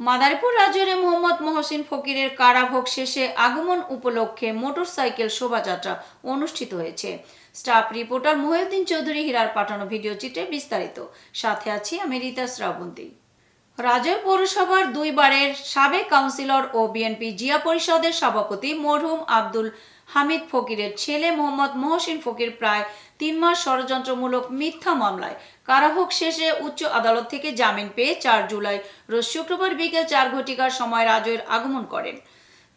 মাদারীপুর রাজরে মোহাম্মদ মহসিন ফকিরের কারাভোগ শেষে আগমন উপলক্ষে মোটরসাইকেল শোভাযাত্রা অনুষ্ঠিত হয়েছে। স্টাফ রিপোর্টার মহিউদ্দিন চৌধুরী হীরার পাঠানো ভিডিও চিত্রে বিস্তারিত। সাথে আছি আমি রীতা শ্রাবন্তী। রাজৈর পৌরসভার দুইবারের সাবেক কাউন্সিলর ও বিএনপি জিয়া পরিষদের সভাপতি মরহুম আব্দুল হামিদ ফকিরের ছেলে মোহাম্মদ মহসিন ফকির প্রায় তিন মাস ষড়যন্ত্রমূলক মিথ্যা মামলায় কারাভোগ শেষে উচ্চ আদালত থেকে জামিন পেয়ে চার জুলাই রোজ শুক্রবার বিকেল চার ঘটিকার সময় রাজয়ের আগমন করেন।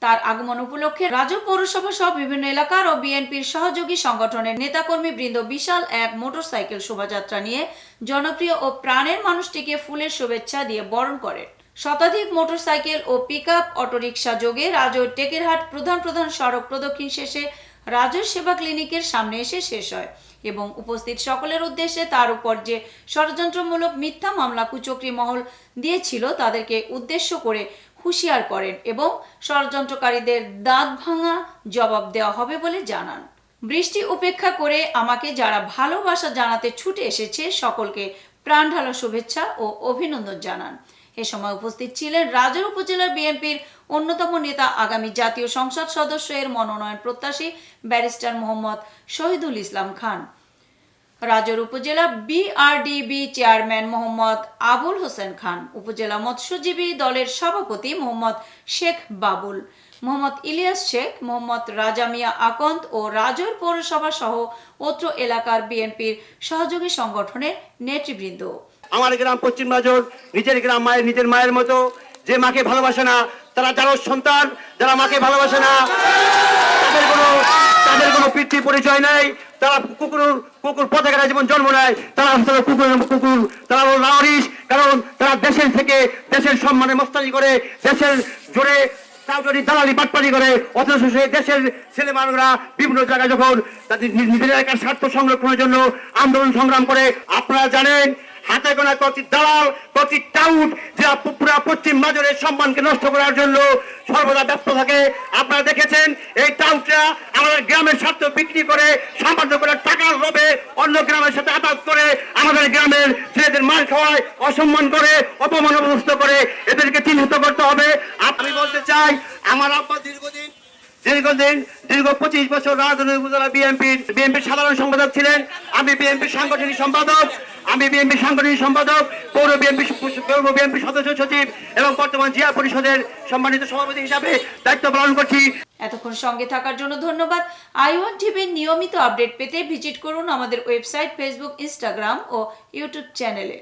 তার আগমন উপলক্ষে রাজু পৌরসভা সহ বিভিন্ন এলাকার ও বিএনপির সহযোগী সংগঠনের নেতাকর্মী বৃন্দ বিশাল এক মোটরসাইকেল শোভাযাত্রা নিয়ে জনপ্রিয় ও প্রাণের মানুষটিকে ফুলের শুভেচ্ছা দিয়ে বরণ করেন। শতাধিক মোটরসাইকেল ও পিকআপ অটোরিকশা যোগে রাজৈর টেকেরহাট প্রধান প্রধান সড়ক প্রদক্ষিণ শেষে রাজৈর সেবা ক্লিনিকের সামনে এসে শেষ হয় এবং উপস্থিত সকলের উদ্দেশ্যে তার উপর যে ষড়যন্ত্রমূলক মিথ্যা মামলা কুচক্রি মহল দিয়েছিল তাদেরকে উদ্দেশ্য করে হুঁশিয়ার করেন এবং ষড়যন্ত্রকারীদের দাঁত ভাঙা জবাব দেওয়া হবে বলে জানান। বৃষ্টি উপেক্ষা করে আমাকে যারা ভালোবাসা জানাতে ছুটে এসেছে সকলকে প্রাণ ঢালা শুভেচ্ছা ও অভিনন্দন জানান। এ সময় উপস্থিত ছিলেন রাজর উপজেলার বিএনপির অন্যতম নেতা আগামী জাতীয় সংসদ সদস্য এর মনোনয়ন প্রত্যাশী ব্যারিস্টার মোহাম্মদ শহীদুল ইসলাম খান। রাজর উপজেলা বিআরডিবি চেয়ারম্যান মোহাম্মদ আবুল হোসেন খান, উপজেলা মৎস্যজীবী দলের সভাপতি মোহাম্মদ শেখ বাবুল, মোহাম্মদ ইলিয়াস শেখ, মোহাম্মদ রাজা মিয়া আকন্দ ও রাজর পৌরসভা সহ অত্র এলাকার বিএনপির সহযোগী সংগঠনের নেতৃবৃন্দ। আমার গ্রাম পশ্চিম বাজর নিজের গ্রাম মায়ের, নিজের মায়ের মতো। যে মাকে ভালোবাসে না, তারা যারা সন্তান, যারা মাকে ভালোবাসে না, তাদের কোনো তাদের কোনো পিতৃ পরিচয় নেই। তারা কুকুর কুকুর পথে কাটা জীবন জন্ম নেয়, তারা আসলে কুকুর কুকুর, তারা হলো নাগরিক কারণ তারা দেশের থেকে দেশের সম্মানে মস্তানি করে, দেশের জোরে দালালি বাটপানি করে, অথচ সেই দেশের ছেলে মানুষরা বিভিন্ন জায়গায় যখন তাদের নিজ- নিজের এলাকার স্বার্থ সংরক্ষণের জন্য আন্দোলন সংগ্রাম করে, আপনারা জানেন হাতে গোনা কতি দালাল কতি টাউট, যে পু- পুরা পশ্চিম বাজারের সম্মানকে নষ্ট করার জন্য সর্বদা ব্যস্ত থাকে। আপনারা দেখেছেন, এই টাউটরা আমাদের গ্রামের স্বার্থ বিক্রি করে সামান্য করে টাকার লোভে অন্য গ্রামের সাথে আঘাত করে আমাদের গ্রামের ছেলেদের মার খাওয়ায় অসম্মান করে, অপমান অবস্থ করে এদেরকে চিহ্নিত করতে হবে। আমি বলতে চাই, আমার আব্বা দীর্ঘদিন, দীর্ঘ পঁচিশ বছর রাজনৈতিক উপজেলা বিএনপি বিএনপির সাধারণ সম্পাদক ছিলেন। আমি বিএনপির সাংগঠনিক সম্পাদক, আমি বিএনপি সাংগঠনিক সম্পাদক, পৌর বিএনপি পৌর বিএনপি সদস্য সচিব এবং বর্তমান জিয়া পরিষদের সম্মানিত সভাপতি হিসাবে দায়িত্ব পালন করছি। এতক্ষণ সঙ্গে থাকার জন্য ধন্যবাদ। আই ওয়ান টিভির নিয়মিত আপডেট পেতে ভিজিট করুন আমাদের ওয়েবসাইট, ফেসবুক, ইনস্টাগ্রাম ও ইউটিউব চ্যানেলে।